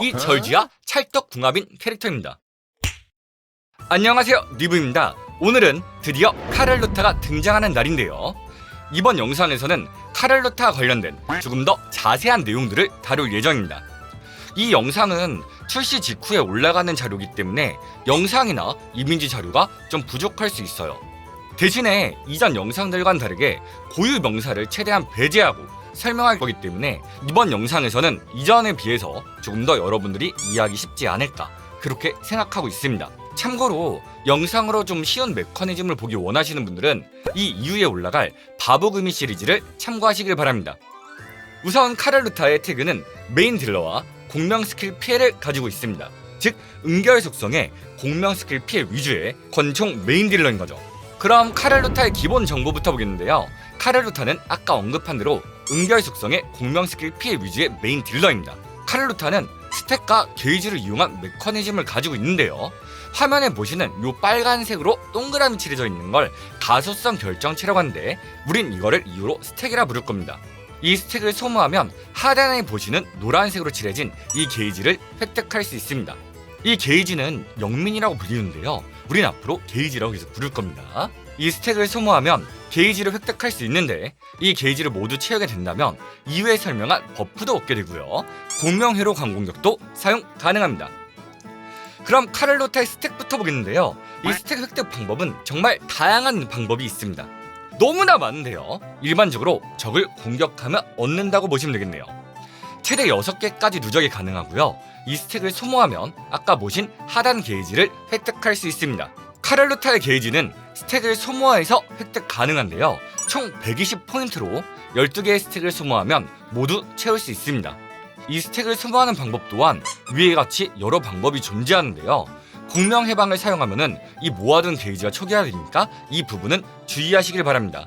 이 절지와 찰떡궁합인 캐릭터입니다. 안녕하세요 리브입니다. 오늘은 드디어 카를루타가 등장하는 날인데요. 이번 영상에서는 카를루타와 관련된 조금 더 자세한 내용들을 다룰 예정입니다. 이 영상은 출시 직후에 올라가는 자료이기 때문에 영상이나 이미지 자료가 좀 부족할 수 있어요. 대신에 이전 영상들과는 다르게 고유 명사를 최대한 배제하고 설명할 거기 때문에 이번 영상에서는 이전에 비해서 조금 더 여러분들이 이해하기 쉽지 않을까 그렇게 생각하고 있습니다. 참고로 영상으로 좀 쉬운 메커니즘을 보기 원하시는 분들은 이 이후에 올라갈 바보금이 시리즈를 참고하시길 바랍니다. 우선 카를루타의 태그는 메인 딜러와 공명 스킬 피해를 가지고 있습니다. 즉 응결 속성의 공명 스킬 피해 위주의 권총 메인 딜러인 거죠. 그럼 카를루타의 기본 정보부터 보겠는데요. 카를루타는 아까 언급한 대로 응결 속성의 공명 스킬 피해 위주의 메인 딜러입니다. 카를루타는 스택과 게이지를 이용한 메커니즘을 가지고 있는데요. 화면에 보시는 이 빨간색으로 동그라미 칠해져 있는 걸 가소성 결정체라고 하는데 우린 이거를 이유로 스택이라 부를 겁니다. 이 스택을 소모하면 하단에 보시는 노란색으로 칠해진 이 게이지를 획득할 수 있습니다. 이 게이지는 영민이라고 불리는데요. 우린 앞으로 게이지라고 계속 부를 겁니다. 이 스택을 소모하면 게이지를 획득할 수 있는데 이 게이지를 모두 채우게 된다면 이후에 설명한 버프도 얻게 되고요. 공명회로 강공격도 사용 가능합니다. 그럼 카를로타의 스택부터 보겠는데요. 이 스택 획득 방법은 정말 다양한 방법이 있습니다. 너무나 많은데요. 일반적으로 적을 공격하면 얻는다고 보시면 되겠네요. 최대 6개까지 누적이 가능하고요. 이 스택을 소모하면 아까 보신 하단 게이지를 획득할 수 있습니다. 카를루타의 게이지는 스택을 소모해서 획득 가능한데요. 총 120포인트로 12개의 스택을 소모하면 모두 채울 수 있습니다. 이 스택을 소모하는 방법 또한 위에 같이 여러 방법이 존재하는데요. 공명 해방을 사용하면은 이 모아둔 게이지가 초기화되니까 이 부분은 주의하시길 바랍니다.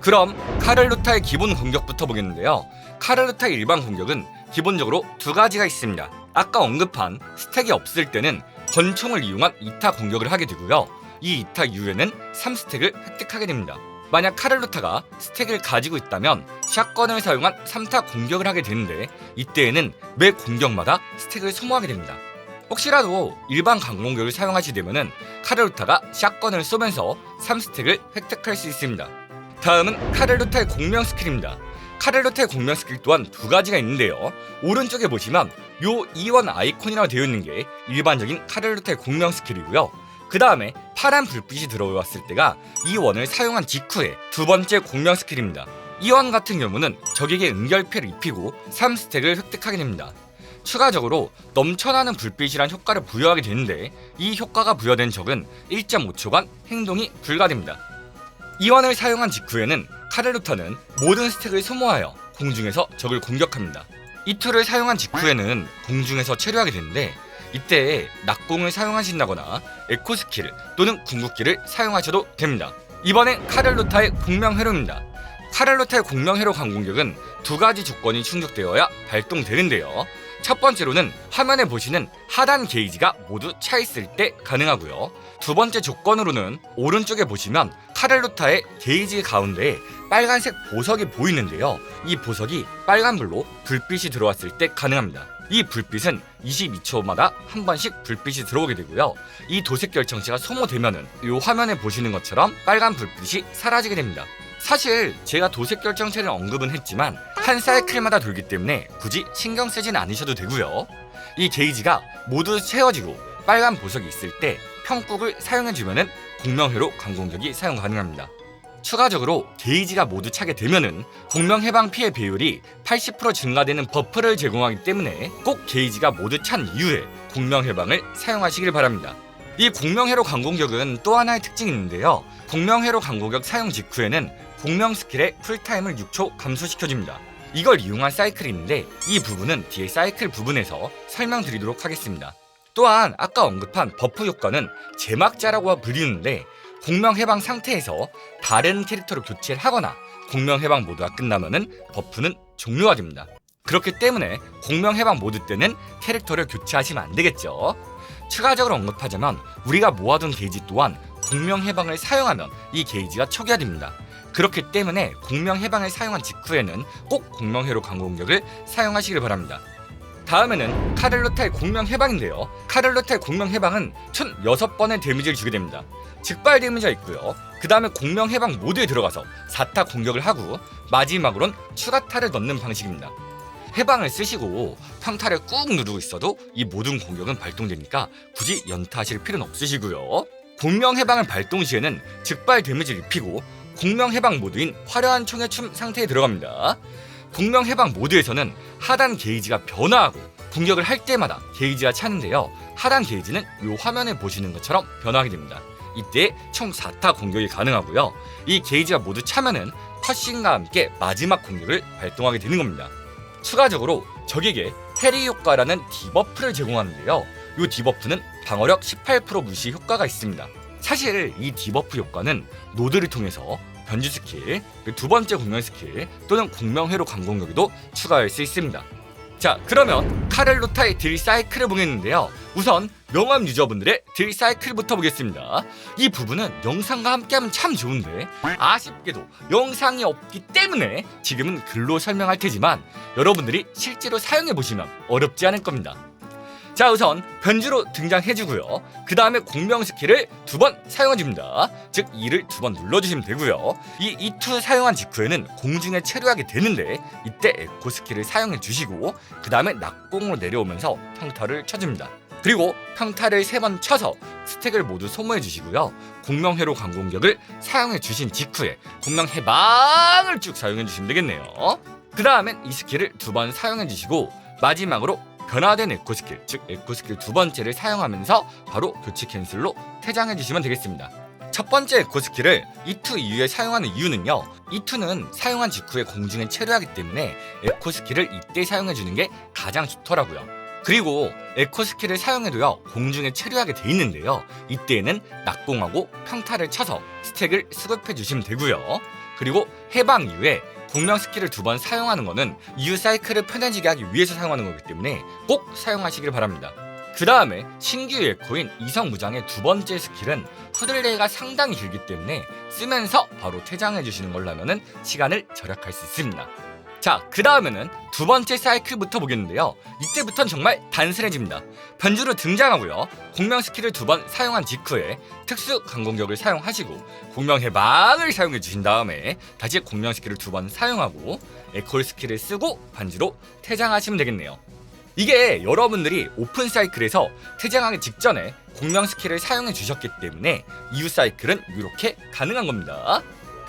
그럼 카를루타의 기본 공격부터 보겠는데요. 카를루타의 일반 공격은 기본적으로 두 가지가 있습니다. 아까 언급한 스택이 없을 때는 권총을 이용한 2타 공격을 하게 되고요. 이 2타 이후에는 3스택을 획득하게 됩니다. 만약 카를루타가 스택을 가지고 있다면 샷건을 사용한 3타 공격을 하게 되는데 이때에는 매 공격마다 스택을 소모하게 됩니다. 혹시라도 일반 강공격을 사용하시려면 카를루타가 샷건을 쏘면서 3스택을 획득할 수 있습니다. 다음은 카를루타의 공명 스킬입니다. 카를루타의 공명 스킬 또한 두 가지가 있는데요. 오른쪽에 보시면 요 이원 아이콘이라고 되어 있는 게 일반적인 카를루타의 공명 스킬이고요. 그 다음에 파란 불빛이 들어왔을 때가 이 원을 사용한 직후에 두 번째 공명 스킬입니다. 이 원 같은 경우는 적에게 응결패를 입히고 3스택을 획득하게 됩니다. 추가적으로 넘쳐나는 불빛이란 효과를 부여하게 되는데 이 효과가 부여된 적은 1.5초간 행동이 불가됩니다. 이 원을 사용한 직후에는 카를루타는 모든 스택을 소모하여 공중에서 적을 공격합니다. 이 툴을 사용한 직후에는 공중에서 체류하게 되는데 이때 낙공을 사용하신다거나 에코 스킬 또는 궁극기를 사용하셔도 됩니다. 이번엔 카를루타의 공명회로입니다. 카를루타의 공명회로 강공격은 두 가지 조건이 충족되어야 발동되는데요. 첫 번째로는 화면에 보시는 하단 게이지가 모두 차 있을 때 가능하고요. 두 번째 조건으로는 오른쪽에 보시면 카를루타의 게이지 가운데에 빨간색 보석이 보이는데요. 이 보석이 빨간불로 불빛이 들어왔을 때 가능합니다. 이 불빛은 22초마다 한 번씩 불빛이 들어오게 되고요. 이 도색 결정체가 소모되면은 이 화면에 보시는 것처럼 빨간 불빛이 사라지게 됩니다. 사실 제가 도색 결정체를 언급은 했지만 한 사이클마다 돌기 때문에 굳이 신경 쓰진 않으셔도 되고요. 이 게이지가 모두 채워지고 빨간 보석이 있을 때 평국을 사용해주면은 공명회로 강공격이 사용 가능합니다. 추가적으로 게이지가 모두 차게 되면은 공명 해방 피해 비율이 80% 증가되는 버프를 제공하기 때문에 꼭 게이지가 모두 찬 이후에 공명 해방을 사용하시길 바랍니다. 이 공명회로 강공격은 또 하나의 특징이 있는데요. 공명회로 강공격 사용 직후에는 공명 스킬의 쿨타임을 6초 감소시켜줍니다. 이걸 이용한 사이클이 있는데 이 부분은 뒤에 사이클 부분에서 설명드리도록 하겠습니다. 또한 아까 언급한 버프 효과는 제막자라고 불리는데 공명 해방 상태에서 다른 캐릭터로 교체를 하거나 공명 해방 모드가 끝나면은 버프는 종료가 됩니다. 그렇기 때문에 공명 해방 모드 때는 캐릭터를 교체하시면 안 되겠죠. 추가적으로 언급하자면 우리가 모아둔 게이지 또한 공명 해방을 사용하면 이 게이지가 초기화됩니다. 그렇기 때문에 공명 해방을 사용한 직후에는 꼭 공명회로 강공격을 사용하시길 바랍니다. 다음에는 카를로타의 공명 해방인데요. 카를로타의 공명 해방은 총 6번의 데미지를 주게 됩니다. 즉발 데미지가 있고요. 그 다음에 공명 해방 모드에 들어가서 4타 공격을 하고 마지막으론 추가타를 넣는 방식입니다. 해방을 쓰시고 평타를 꾹 누르고 있어도 이 모든 공격은 발동되니까 굳이 연타하실 필요는 없으시고요. 공명 해방을 발동 시에는 즉발 데미지를 입히고 공명 해방 모드인 화려한 총의 춤 상태에 들어갑니다. 공명 해방 모드에서는 하단 게이지가 변화하고 공격을 할 때마다 게이지가 차는데요. 하단 게이지는 이 화면에 보시는 것처럼 변화하게 됩니다. 이때 총 4타 공격이 가능하고요. 이 게이지가 모두 차면은 컷신과 함께 마지막 공격을 발동하게 되는 겁니다. 추가적으로 적에게 해리 효과라는 디버프를 제공하는데요. 이 디버프는 방어력 18% 무시 효과가 있습니다. 사실 이 디버프 효과는 노드를 통해서 변주 스킬, 그두 번째 공명 스킬 또는 공명 회로 강공격에도 추가할 수 있습니다. 자, 그러면 카렐로타의 딜 사이클을 보겠는데요. 우선 명함 유저분들의 딜 사이클부터 보겠습니다. 이 부분은 영상과 함께하면 참 좋은데 아쉽게도 영상이 없기 때문에 지금은 글로 설명할 테지만 여러분들이 실제로 사용해 보시면 어렵지 않을 겁니다. 자 우선 변주로 등장해주고요. 그 다음에 공명 스킬을 두번 사용해줍니다. 즉 이를 두 번 눌러주시면 되고요. 이 이투 사용한 직후에는 공중에 체류하게 되는데 이때 에코 스킬을 사용해주시고 그 다음에 낙공으로 내려오면서 평타를 쳐줍니다. 그리고 평타를 세 번 쳐서 스택을 모두 소모해 주시고요. 공명회로 강공격을 사용해 주신 직후에 공명 해방을 쭉 사용해 주시면 되겠네요. 그 다음엔 이 스킬을 두 번 사용해 주시고 마지막으로 변화된 에코 스킬, 즉 에코 스킬 두 번째를 사용하면서 바로 교체 캔슬로 퇴장해 주시면 되겠습니다. 첫 번째 에코 스킬을 E2 이후에 사용하는 이유는요. E2는 사용한 직후에 공중에 체류하기 때문에 에코 스킬을 이때 사용해 주는 게 가장 좋더라고요. 그리고 에코 스킬을 사용해도요 공중에 체류하게 돼 있는데요 이때에는 낙공하고 평타를 쳐서 스택을 수급해 주시면 되고요 그리고 해방 이후에 공명 스킬을 두번 사용하는 것은 이유 사이클을 편해지게 하기 위해서 사용하는 거기 때문에 꼭 사용하시길 바랍니다. 그 다음에 신규 에코인 이성 무장의 두 번째 스킬은 후들레이가 상당히 길기 때문에 쓰면서 바로 퇴장해 주시는 걸로 하면은 시간을 절약할 수 있습니다. 자, 그 다음에는 두 번째 사이클부터 보겠는데요. 이때부터는 정말 단순해집니다. 변주로 등장하고요. 공명 스킬을 두 번 사용한 직후에 특수 강공격을 사용하시고 공명 해방을 사용해 주신 다음에 다시 공명 스킬을 두 번 사용하고 에콜 스킬을 쓰고 반주로 퇴장하시면 되겠네요. 이게 여러분들이 오픈 사이클에서 퇴장하기 직전에 공명 스킬을 사용해 주셨기 때문에 이후 사이클은 이렇게 가능한 겁니다.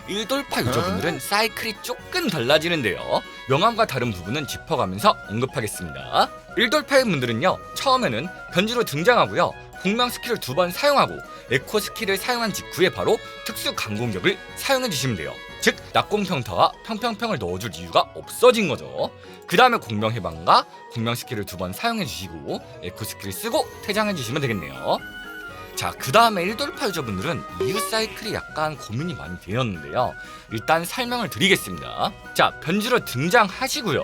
일돌파 유저분들은 사이클이 조금 달라지는데요. 명함과 다른 부분은 짚어가면서 언급하겠습니다. 일돌파의 분들은요, 처음에는 변주로 등장하고요. 공명 스킬을 두 번 사용하고 에코 스킬을 사용한 직후에 바로 특수 강공격을 사용해 주시면 돼요. 즉 낙공 평타와 평평평을 넣어줄 이유가 없어진 거죠. 그 다음에 공명 해방과 공명 스킬을 두 번 사용해 주시고 에코 스킬을 쓰고 퇴장해 주시면 되겠네요. 자, 그 다음에 1돌파 유저분들은 이후 사이클이 약간 고민이 많이 되었는데요. 일단 설명을 드리겠습니다. 자, 변주로 등장하시고요.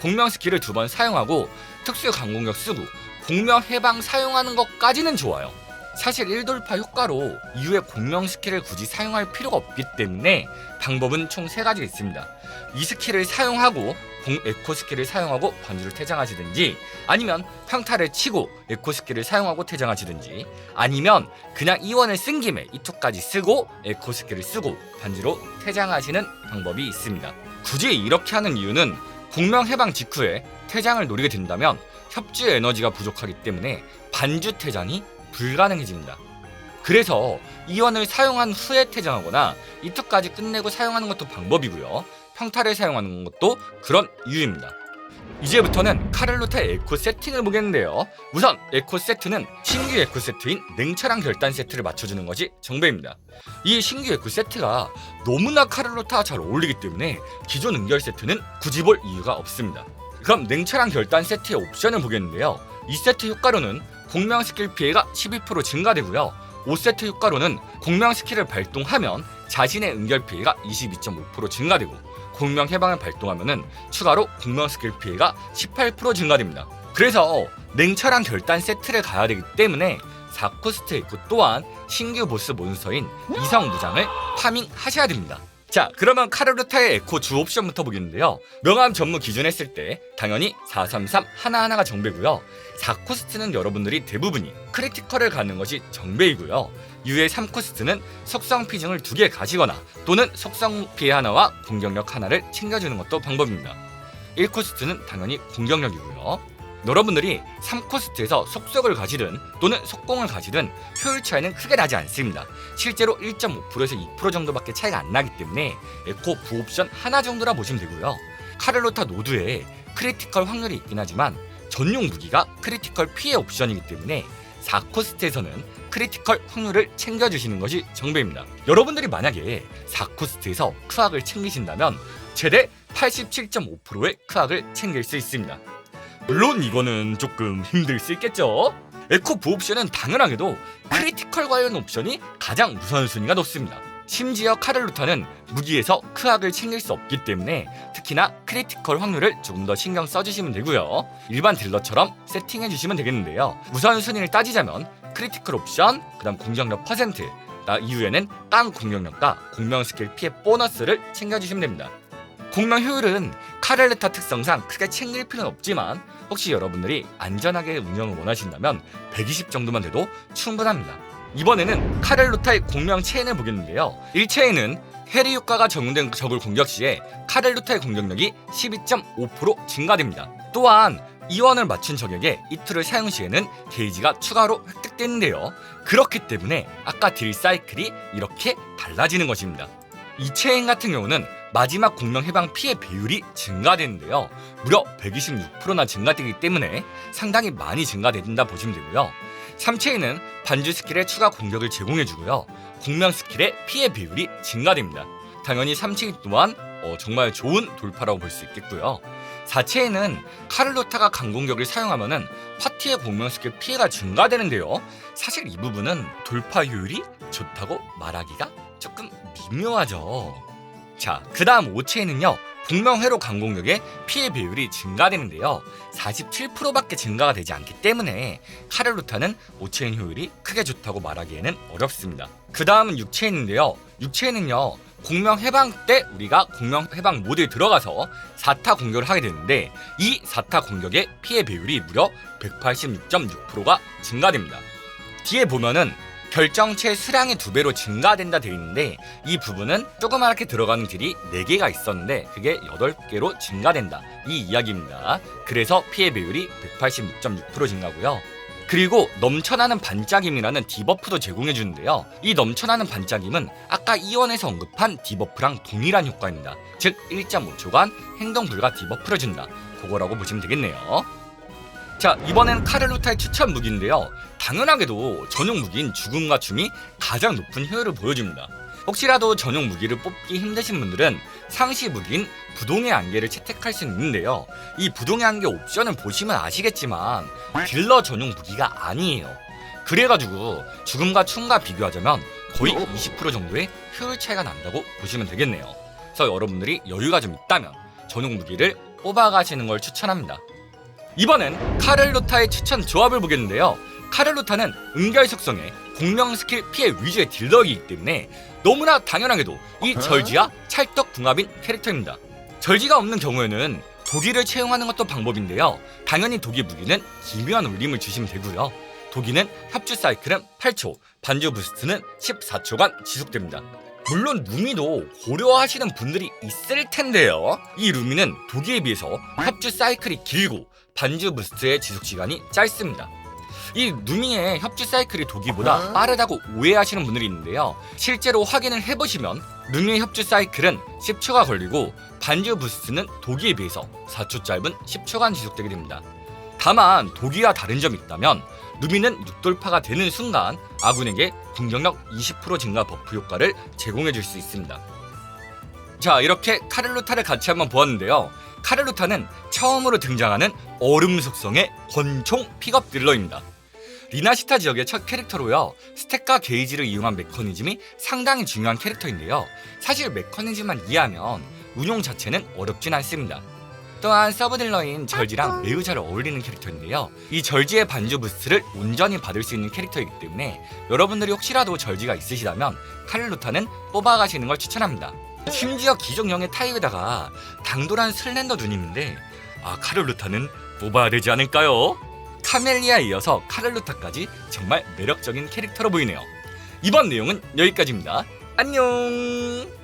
공명 스킬을 두 번 사용하고 특수 강공격 쓰고 공명 해방 사용하는 것까지는 좋아요. 사실 1돌파 효과로 이후에 공명 스킬을 굳이 사용할 필요가 없기 때문에 방법은 총세 가지가 있습니다. 이 스킬을 사용하고 공 에코 스킬을 사용하고 반주를 퇴장하시든지 아니면 평타를 치고 에코 스킬을 사용하고 퇴장하시든지 아니면 그냥 이원을 쓴 김에 이투까지 쓰고 에코 스킬을 쓰고 반주로 퇴장하시는 방법이 있습니다. 굳이 이렇게 하는 이유는 공명 해방 직후에 퇴장을 노리게 된다면 협주 에너지가 부족하기 때문에 반주 퇴장이 불가능해집니다. 그래서 이원을 사용한 후에 퇴장하거나 이투까지 끝내고 사용하는 것도 방법이고요. 평타를 사용하는 것도 그런 이유입니다. 이제부터는 카를로타의 에코 세팅을 보겠는데요. 우선 에코 세트는 신규 에코 세트인 냉철한 결단 세트를 맞춰주는 것이 정배입니다. 이 신규 에코 세트가 너무나 카를로타와 잘 어울리기 때문에 기존 응결 세트는 굳이 볼 이유가 없습니다. 그럼 냉철한 결단 세트의 옵션을 보겠는데요. 이 세트 효과로는 공명 스킬 피해가 12% 증가되고요. 5세트 효과로는 공명 스킬을 발동하면 자신의 응결 피해가 22.5% 증가되고 공명 해방을 발동하면은 추가로 공명 스킬 피해가 18% 증가됩니다. 그래서 냉철한 결단 세트를 가야 되기 때문에 4코스트 있고 또한 신규 보스 몬스터인 이성 무장을 파밍 하셔야 됩니다. 자, 그러면 카를루타의 에코 주 옵션부터 보겠는데요. 명암 전무 기준 했을 때 당연히 433 하나하나가 정배고요. 4코스트는 여러분들이 대부분이 크리티컬을 가는 것이 정배이고요. 유의 3코스트는 속성 피증을 두 개 가지거나 또는 속성 피해 하나와 공격력 하나를 챙겨주는 것도 방법입니다. 1코스트는 당연히 공격력이고요. 여러분들이 3코스트에서 속속을 가지든 또는 속공을 가지든 효율 차이는 크게 나지 않습니다. 실제로 1.5%에서 2% 정도밖에 차이가 안 나기 때문에 에코 부옵션 하나 정도라 보시면 되고요. 카를로타 노드에 크리티컬 확률이 있긴 하지만 전용 무기가 크리티컬 피해 옵션이기 때문에 4코스트에서는 크리티컬 확률을 챙겨주시는 것이 정배입니다. 여러분들이 만약에 4코스트에서 크악을 챙기신다면 최대 87.5%의 크악을 챙길 수 있습니다. 물론 이거는 조금 힘들 수 있겠죠. 에코 부옵션은 당연하게도 크리티컬 관련 옵션이 가장 우선순위가 높습니다. 심지어 카를루타는 무기에서 크악을 챙길 수 없기 때문에 특히나 크리티컬 확률을 조금 더 신경 써주시면 되고요. 일반 딜러처럼 세팅해 주시면 되겠는데요. 우선순위를 따지자면 크리티컬 옵션, 그 다음 공격력 퍼센트, 나 이후에는 땅 공격력과 공명 스킬 피해 보너스를 챙겨주시면 됩니다. 공명 효율은 카렐레타 특성상 크게 챙길 필요는 없지만 혹시 여러분들이 안전하게 운영을 원하신다면 120 정도만 돼도 충분합니다. 이번에는 카렐루타의 공명 체인을 보겠는데요. 1체인은 해리 효과가 적용된 적을 공격 시에 카렐루타의 공격력이 12.5% 증가됩니다. 또한 이원을 맞춘 적에게 이틀을 사용 시에는 게이지가 추가로 획득되는데요. 그렇기 때문에 아까 딜 사이클이 이렇게 달라지는 것입니다. 이 체인 같은 경우는 마지막 공명 해방 피해 비율이 증가되는데요. 무려 126%나 증가되기 때문에 상당히 많이 증가된다 보시면 되고요. 3체인은 반주 스킬의 추가 공격을 제공해주고요. 공명 스킬의 피해 비율이 증가됩니다. 당연히 3체인 또한 어, 정말 좋은 돌파라고 볼 수 있겠고요. 4체에는 카를로타가 강공격을 사용하면은 파티의 공명 스킬 피해가 증가되는데요. 사실 이 부분은 돌파 효율이 좋다고 말하기가 조금 미묘하죠. 자, 그 다음 5체에는요. 공명회로 강공격의 피해 비율이 증가되는데요. 47%밖에 증가가 되지 않기 때문에 카를루타는 5체인 효율이 크게 좋다고 말하기에는 어렵습니다. 그 다음은 6체인인데요. 6체인은요. 공명 해방 때 우리가 공명 해방 모드에 들어가서 4타 공격을 하게 되는데 이 4타 공격의 피해 비율이 무려 186.6%가 증가됩니다. 뒤에 보면은 결정체 수량이 두 배로 증가된다 되어 있는데 이 부분은 조그맣게 들어가는 딜이 4개가 있었는데 그게 8개로 증가된다 이 이야기입니다. 그래서 피해 비율이 186.6% 증가고요. 그리고 넘쳐나는 반짝임이라는 디버프도 제공해 주는데요. 이 넘쳐나는 반짝임은 아까 이원에서 언급한 디버프랑 동일한 효과입니다. 즉 1.5초간 행동 불가 디버프를 준다. 그거라고 보시면 되겠네요. 자 이번엔 카를루타의 추천 무기인데요. 당연하게도 전용 무기인 죽음과 춤이 가장 높은 효율을 보여줍니다. 혹시라도 전용 무기를 뽑기 힘드신 분들은 상시 무기인 부동의 안개를 채택할 수 있는데요. 이 부동의 안개 옵션을 보시면 아시겠지만 딜러 전용 무기가 아니에요. 그래가지고 죽음과 춤과 비교하자면 거의 20% 정도의 효율 차이가 난다고 보시면 되겠네요. 그래서 여러분들이 여유가 좀 있다면 전용 무기를 뽑아가시는 걸 추천합니다. 이번엔 카렐루타의 추천 조합을 보겠는데요. 카렐루타는 은결 속성의 공명 스킬 피해 위주의 딜러이기 때문에 너무나 당연하게도 이 절지와 찰떡 궁합인 캐릭터입니다. 절지가 없는 경우에는 도기를 채용하는 것도 방법인데요. 당연히 도기 무기는 기묘한 울림을 주시면 되고요. 도기는 협주 사이클은 8초, 반주 부스트는 14초간 지속됩니다. 물론 루미도 고려하시는 분들이 있을 텐데요. 이 루미는 도기에 비해서 협주 사이클이 길고 반주 부스트의 지속 시간이 짧습니다. 이 루미의 협주 사이클이 도기보다 빠르다고 오해하시는 분들이 있는데요. 실제로 확인을 해보시면 루미의 협주 사이클은 10초가 걸리고 반주 부스트는 도기에 비해서 4초 짧은 10초간 지속되게 됩니다. 다만 도기와 다른 점이 있다면 루미는 6돌파가 되는 순간 아군에게 공격력 20% 증가 버프 효과를 제공해 줄 수 있습니다. 자 이렇게 카를루타를 같이 한번 보았는데요. 카를루타는 처음으로 등장하는 얼음 속성의 권총 픽업 딜러입니다. 리나시타 지역의 첫 캐릭터로요. 스택과 게이지를 이용한 메커니즘이 상당히 중요한 캐릭터인데요. 사실 메커니즘만 이해하면 운용 자체는 어렵진 않습니다. 또한 서브 딜러인 절지랑 매우 잘 어울리는 캐릭터인데요. 이 절지의 반주 부스트를 온전히 받을 수 있는 캐릭터이기 때문에 여러분들이 혹시라도 절지가 있으시다면 카를루타는 뽑아가시는 걸 추천합니다. 심지어 기종형의 타입에다가 당돌한 슬렌더 누님인데 아 카를루타는 뽑아야 되지 않을까요? 카멜리아에 이어서 카를루타까지 정말 매력적인 캐릭터로 보이네요. 이번 내용은 여기까지입니다. 안녕.